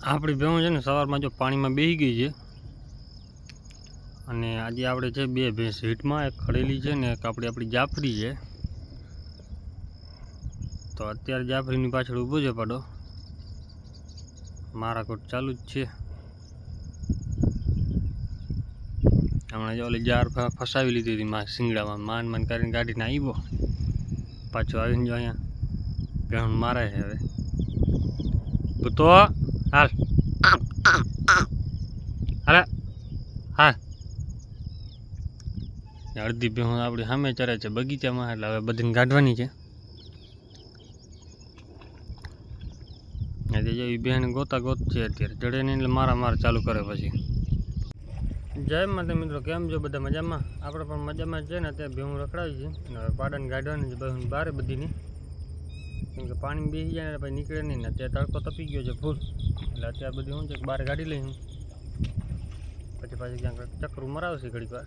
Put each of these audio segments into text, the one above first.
આપણી ભેંસ છે ને સવારમાં જો પાણીમાં બેસી ગઈ છે, અને આજે આપણે છે બે ભેંસ હીટમાં એક ખડેલી છે ને એક આપણી આપણી જાફરી છે. તો અત્યારે જાફરીની પાછળ ઊભો છે પાડો. મારા કોટ ચાલુ જ છે. હમણાં જો ઓલી જાર ફસાવી લીધી હતી માં શિંગડામાં, માન માન કરીને કાઢીને આવ્યો પાછો આવીને જો અહીંયા ભેણ મારે છે હવે. તો હાલ. હાલે. હા અડધી ભેહું આપણી સામે ચરે છે બગીચામાં, એટલે હવે બધીને કાઢવાની છે. એટલે જો ગોતા ગોત છે અત્યારે, ચડે નહીં એટલે મારા માર ચાલુ કરે પછી. જય માતા મિત્રો, કેમ છો બધા મજામાં? આપણે પણ મજામાં છે ને, અત્યારે ભેહું રખડાવી છે. અને હવે પાડાને કાઢવાની છે બહુ બહાર બધીની. કેમ કે પાણી બેસી જાય ને પછી નીકળે નહીં ને અત્યારે તડકો તપી ગયો છે ફૂલ એટલે અત્યારે બધી શું છે કે બહાર કાઢી લઈ હું પછી પાછી ક્યાંક ચક્કરું મરાવશે ઘડીક વાર.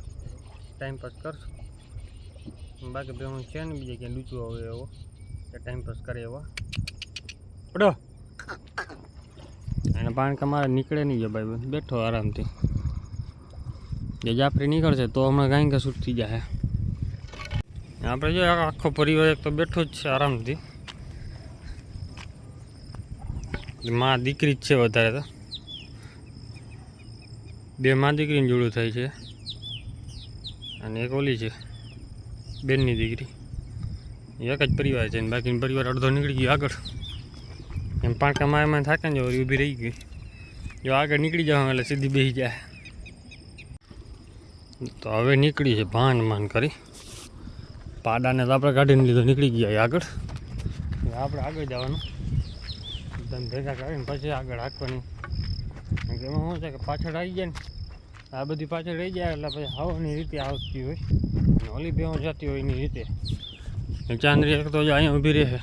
ટાઈમ પાસ કરશું. બાકી બે હું છે ને બીજે ક્યાંય લૂચું આવે એવો. કે ટાઈમ પાસ કરે એવો. પડો અને પાણી તમારે નીકળે નહીં જાય ભાઈ બેઠો આરામથી. જે જાફરી નીકળશે તો હમણાં કાંઈ કશું થઈ જાય. આપણે જો આખો પરિવાર એક તો બેઠો જ છે આરામથી. માં દીકરી જ છે વધારે તો. બે માં દીકરીને જોડું થાય છે. અને એક ઓલી છે, બેનની દીકરી. એક જ પરિવાર છે ને બાકીનો પરિવાર અડધો નીકળી ગયો આગળ. એમ પાંચ માયામાં થાકે ને વળી ઊભી રહી ગઈ. જો આગળ નીકળી જવા એટલે સીધી બેસી જાય. તો હવે નીકળી છે ભાન માન કરી. પાડાને તો આપણે કાઢીને લીધો, નીકળી ગયા આગળ. આપણે આગળ જવાનું. એકદમ ભેગા કરીને પછી આગળ રાખવાની એમાં શું છે કે પાછળ આવી જાય ને, આ બધી પાછળ રહી જાય એટલે પછી હવાની રીતે આવતી હોય. અને ઓલી બેહો જતી હોય એની રીતે. ચાંદરી એક તો અહીંયા ઊભી રહે.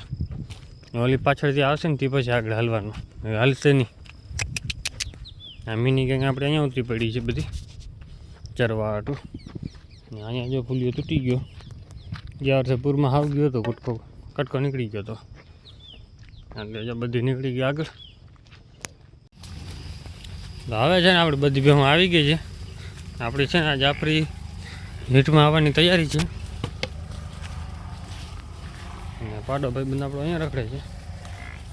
ઓલી પાછળથી આવશે ને તે પછી આગળ હાલવાનું. હાલશે નહીં. આ મિની ગેંગ આપણે અહીંયા ઉતરી પડી છે બધી. ચરવાટું અહીંયા જો ફૂલીઓ તૂટી ગયો. ગયા વર્ષે પૂરમાં હાવ ગયો હતો કટકો. કટકો નીકળી ગયો હતો એટલે બધી નીકળી ગઈ આગળ. આવે છે ને આપણે બધી ભેહું આવી ગઈ છે. આપણી છે ને આજે આપણી હીટમાં આવવાની તૈયારી છે. અને પાડો ભાઈ બંધ આપણો અહીંયા રખડે છે.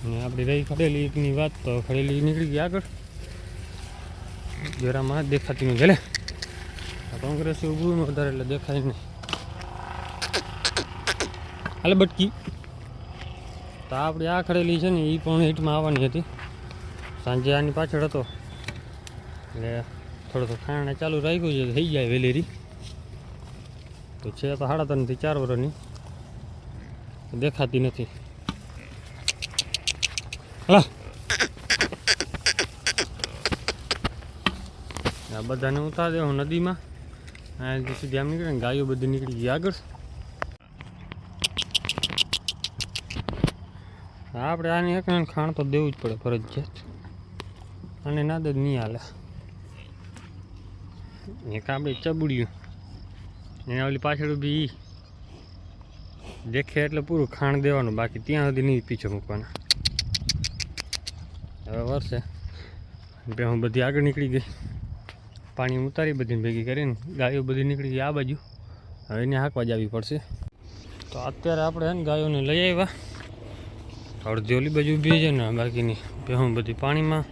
અને આપણી રહી ખડેલી એકની વાત તો ખડેલી નીકળી ગઈ આગળ. જરામાં દેખાતી નહીં આ કોંગ્રેસ ઊભું વધારે એટલે દેખાય નહીં. હાલે, બટકી. તો આપણી આ છે ને એ પણ હીટમાં આવવાની હતી. સાંજે આની પાછળ હતો. એટલે થોડું થોડું ખાણે ચાલુ રાખ્યું છે, થઈ જાય વેલેરી. તો છે તો સાડા ત્રણથી ચાર વર્ષની દેખાતી નથી. હા આ બધાને ઉતાર દેવું નદીમાં. અહીંયાથી સીધી આમ નીકળે ગાયો બધી નીકળી ગઈ આગળ. આપણે આની એક ખાણ તો દેવું જ પડે ફરજિયાત. અને ના દે નહીં હાલે. એક આપણે ચબડ્યું. એના ઓલી પાછળ ઊભી ઈ. દેખે એટલે પૂરું ખાણ દેવાનું, બાકી ત્યાં સુધી નહીં પીછો મૂકવાના. હવે વરસે. બે હું બધી આગળ નીકળી ગઈ. પાણી ઉતારી બધી ભેગી કરીને ગાયો બધી નીકળી ગઈ આ બાજુ. હવે એને હાંકવા જ આવી પડશે. તો અત્યારે આપણે ગાયોને લઈ આવ્યા. અડધી ઓલી બાજુ ઊભી છે ને બાકીની ભેહું બધી પાણીમાં.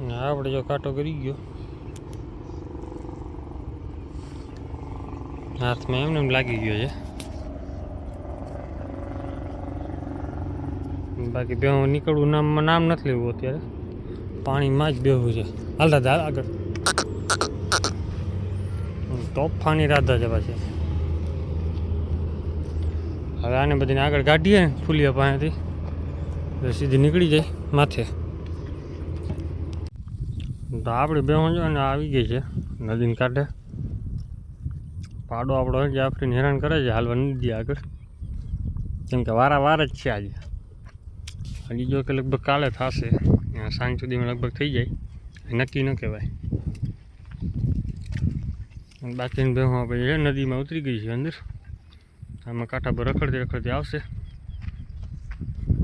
ને આપણે જો કાંટો કરી ગયો. હાથમાં એમને એમ લાગી ગયો છે. બાકી બેહું નીકળવું નામ નામ નથી લેવું અત્યારે. પાણીમાં જ બેહવું છે. હાલ દાદા, હાલ આગળ. તોફાની રાધા છે પાછી. હવે આને બધીને આગળ કાઢીએ ફૂલિયા પાસેથી. સીધી નીકળી જાય માથે. તો આપણે બેહું જો અને આવી ગઈ છે નદીને કાંઠે. પાડો આપણો જે આફરીને હેરાન કરે છે હાલવા નદી આગળ. કેમ કે વારા વાર જ છે આજે. હજી જો કે લગભગ કાલે થશે. સાંજ સુધીમાં લગભગ થઈ જાય. નક્કી ન કહેવાય. બાકીની ભેહું આપણે નદીમાં ઉતરી ગઈ છે અંદર. આમાં કાંઠા પર રખડતી રખડતી આવશે.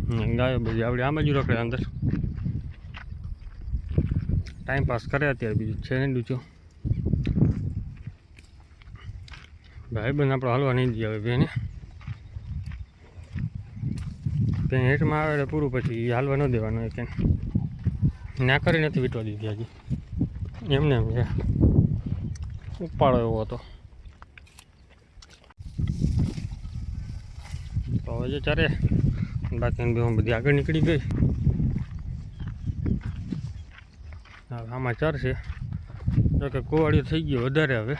ગાયો બધી. આપણે આ બાજુ રોકડે અંદર. ટાઈમ પાસ કરે અત્યારે બીજું. છે નહીં ડૂચો? ભાઈ બંધ આપણે હાલવા નહીં દે હવે બેને. ત્યાં હેઠમાં આવે પૂરું પછી હાલવા ન દેવાનું એ કંઈ. ના કરી નથી વીટવા દીધી હજી. એમને એમ છે. ઉપાડો એવો હતો. હવે જે ચારે બાકી બે બધી આગળ નીકળી ગઈ. આમાં ચારશે જો કે કુવાડિયું થઈ ગયું વધારે હવે.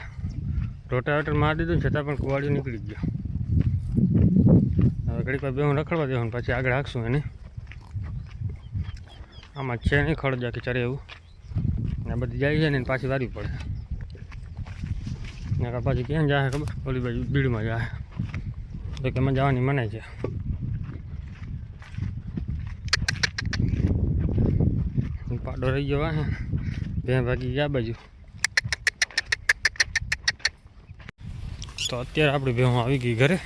રોટાવેટર મારી દીધું છતાં પણ કુવાડિયું નીકળી ગયો. હવે ઘડીક બે હું રખડવા દેવાનું પછી આગળ હાંકશું એને. આમાં છે નહીં ખડ કે ચરે એવું. ને બધી જાય છે ને પાછી વારવી પડે. ને પાછી ક્યાં જાય ખબર? ઓલી બાજુ બીડમાં જાય. તો કે એમાં જવાની મનાય છે. પાડો રહી ગયો વાહે બે ભાગી ગયા બાજુ. તો અત્યારે આપણી ભેહું આવી ગઈ ઘરે.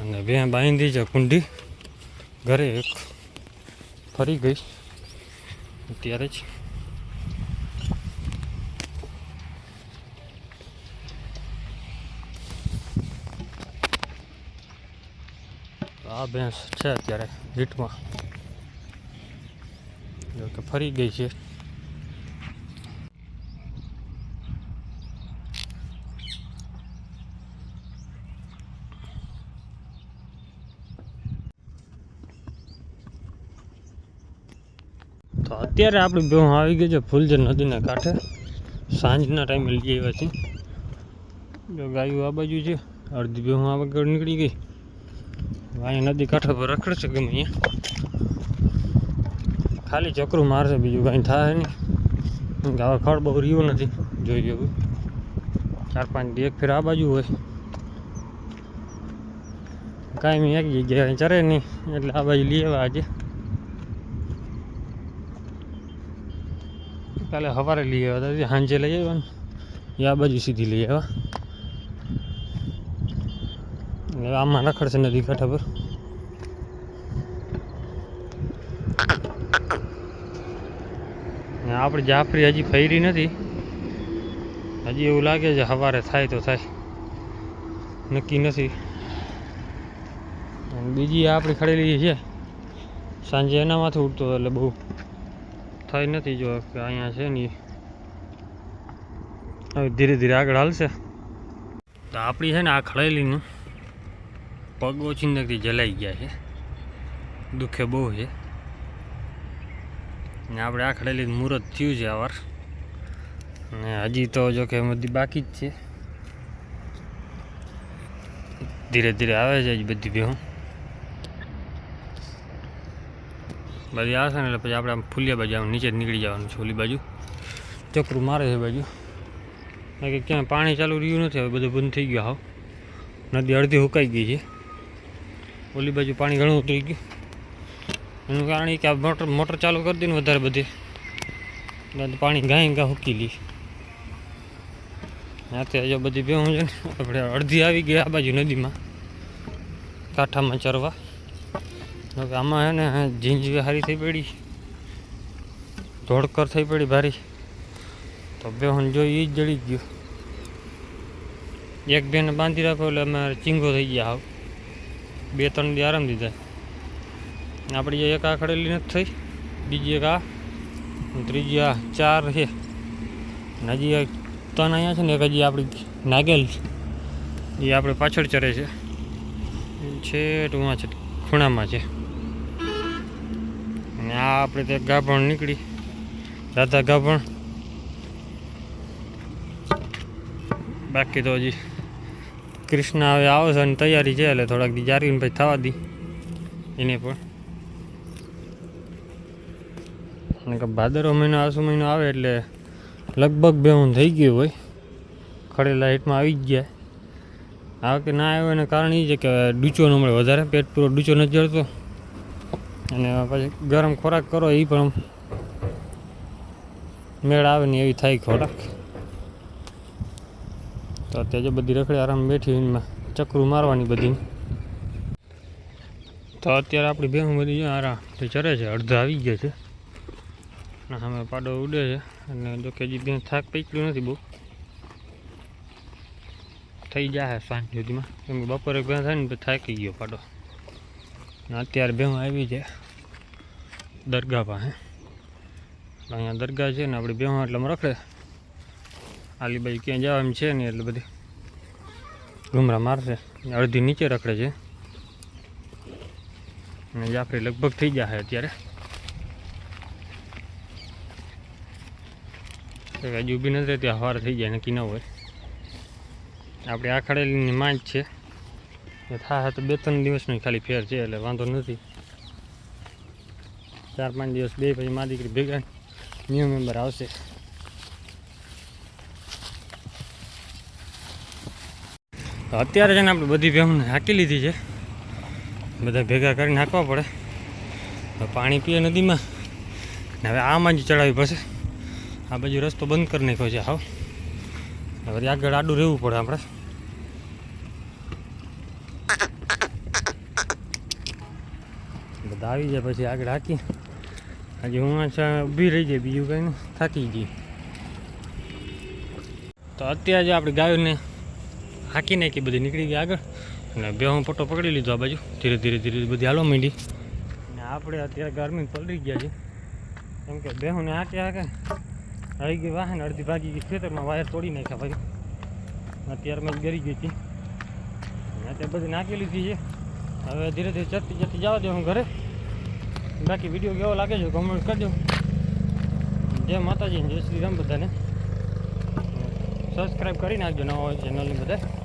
અને બે બાંધી છે કુંડી. ઘરે એક ફરી ગઈ. અત્યારે જ. આ ભેંસ છે અત્યારે હીટમાં કે ફરી ગઈ છે. તો અત્યારે આપણી બેહું આવી ગઈ છે ફૂલજર નદીના કાંઠે. સાંજના ટાઈમે લઈ આવ્યા છે જો ગાયું આ બાજુ છે, અડધી બેહું આ આગળ નીકળી ગઈ. અહીંયા નદી કાંઠા પર રખડશે ગમે અહીંયા. ખાલી ચકરું મારશે, બીજું કાંઈ થાય નહીં. હવે ખડ બહુ રહ્યું નથી. જોઈ એવું ચાર પાંચ દી એક ફેર આ બાજુ હોય. કાંઈ એક જગ્યાએ ચરે નહીં. એટલે આ બાજુ લઈ આવ્યા આજે. કાલે સવારે લઈ આવ્યા હતા સાંજે લઈ આવ્યા ને. એ આ બાજુ સીધી લઈ આવ્યા. આમાં રખડશે નદી કાંઠા પર. આપણે જાફરી હજી ફરી નથી. હજી એવું લાગે છે સવારે થાય તો થાય. નક્કી નથી. બીજી આપણી ખડેલી છે. સાંજે એનામાંથી ઉઠતો એટલે બહુ થઈ નથી જો કે અહીંયા છે ને હવે ધીરે ધીરે આગળ હાલશે. તો આપણી છે ને આ ખડેલીનું પગ ઓછી નથી જલાઈ ગયા છે. દુઃખે બહુ છે. ને આપણે આખડેલી ખડેલી મુહૂર્ત થયું છે આવાર ને હજી તો જો કે બધી બાકી જ છે. ધીરે ધીરે આવે છે હજી બધી ભેહું. બધી આવશે ને એટલે પછી આપણે આમ ફૂલિયા બાજુ આમ નીચે જ નીકળી જવાનું છે ઓલી બાજુ. ચકરું મારે છે બાજુ. કે ક્યાંય પાણી ચાલુ રહ્યું નથી, હવે બધું બંધ થઈ ગયું હાવ. નદી અડધી હુકાઈ ગઈ છે. ઓલી બાજુ પાણી ઘણું ઉતરી ગયું. કારણ કે આ મોટર મોટર ચાલુ કરી દે વધારે બધી. પાણી ગાય ગા હૂકી લી. ત્યાંથી હજુ બધી ભેહું છે ને, આપણે અડધી આવી ગઈ આ બાજુ નદીમાં. કાંઠામાં ચરવા. હવે આમાં હે ને ઝીંઝવી હારી થઈ પડી. ધોળકર થઈ પડી ભારી. તો બેહન જોઈ એ જ જળી ગયું. એક બેને બાંધી રાખો એટલે અમારે ચીંગો થઈ ગયા હાવ. બે ત્રણ દી આરામ દીધા. આપણી એક આ ખડેલી નથી થઈ, બીજી એક આ, ત્રીજી આ ચાર છે. હજી એક ત્રણ અહીંયા છે ને, એક હજી આપણી નાગેલ એ આપણે પાછળ ચરે છે. છેટ ટૂંમાં છે, ખૂણામાં છે. અને આ આપણે તે ગાભણ નીકળી. રાધા ગાભણ. બાકી તો હજી કૃષ્ણ હવે આવશે અને તૈયારી છે, એટલે થોડાક દી જારીને પછી થવા દી. એને પણ. અને કે ભાદરવો મહિનો, આસુ મહિનો આવે એટલે લગભગ બેહું થઈ ગયું હોય. ખડેલા હિટમાં આવી ગયા. આ વખતે ના આવ્યો એને કારણ એ છે કે ડૂચો ન મળે. વધારે પેટ પૂરો ડૂચો નથી જળતો અને પછી ગરમ ખોરાક કરો એ પણ મેળ આવે ને એવી થાય ખોરાક. તો અત્યારે બધી રખડી આરામ બેઠી એમાં ચક્રું મારવાની બધી. તો અત્યારે આપણી ભેહું બધી આરામ. ચરે છે, અડધા આવી ગયા છે. અને સામે પાડો ઉડે છે. અને જો કે હજી ત્યાં થાક પીકલું નથી બહુ. થઈ જાય સાંજ સુધીમાં. કેમ કે બપોરે ભેં થાય ને થાકી ગયો પાડો. ને અત્યારે ભેં આવી છે દરગાહ પાસે. અહીંયા દરગાહ છે ને આપણે ભેં એટલે રખડે. આલી બાજુ ક્યાંય જવા એમ છે નહીં એટલે બધી ઘુમરા મારશે. અડધી નીચે રખડે છે. અને જાફરી લગભગ થઈ જાય અત્યારે. હજુ ઊભી નથી રહેતી હવાર થઈ જાય, નક્કી ન હોય. આપણે આ માંચ છે. એ થાય તો બે ત્રણ દિવસની ખાલી ફેર છે, એટલે વાંધો નથી. ચાર પાંચ દિવસ બે પછી મા દીકરી ભેગા ન્યૂ મેમ્બર આવશે. અત્યારે છે ને આપણે બધી ભેહુંને હાંકી લીધી છે. બધા ભેગા કરીને હાંકવા પડે. પાણી પીએ નદીમાં. ને હવે આમાં જ ચડાવવી પડશે આ બાજુ રસ્તો બંધ કરી નાખ્યો છે, હાવ. હવે આગળ આડું રહેવું પડે આપણે. બધા આવી જાય પછી આગળ હાકી. હજી હું આછા ઊભી રહી જાય બીજું કંઈ થાકી ગઈ. તો અત્યારે જે આપણે ગાયોને હાકી નાખી બધી, નીકળી ગઈ આગળ. અને બે હું પટ્ટો પકડી લીધો આ બાજુ. ધીરે ધીરે ધીરે બધી હાલો માંડી. અને આપણે અત્યારે ગરમી પલરી ગયા છે કેમ કે બેહુને હાકે હાકે આવી ગઈ વાહન, અડધી ભાગી ગઈ ખેતરમાં, વાયર તોડી નાખ્યા ભાઈ. અત્યારમાં જ ગરી ગઈ હતી. અત્યારે બધી નાખી લીધી છે. હવે ધીરે ધીરે ચડતી ચડતી જવા દે હું ઘરે. બાકી વીડિયો કેવો લાગે છે કમેન્ટ કરજો જય માતાજી, જય શ્રી રામ બધાને. સબસ્ક્રાઈબ કરી નાખજો નવા ચેનલની બધા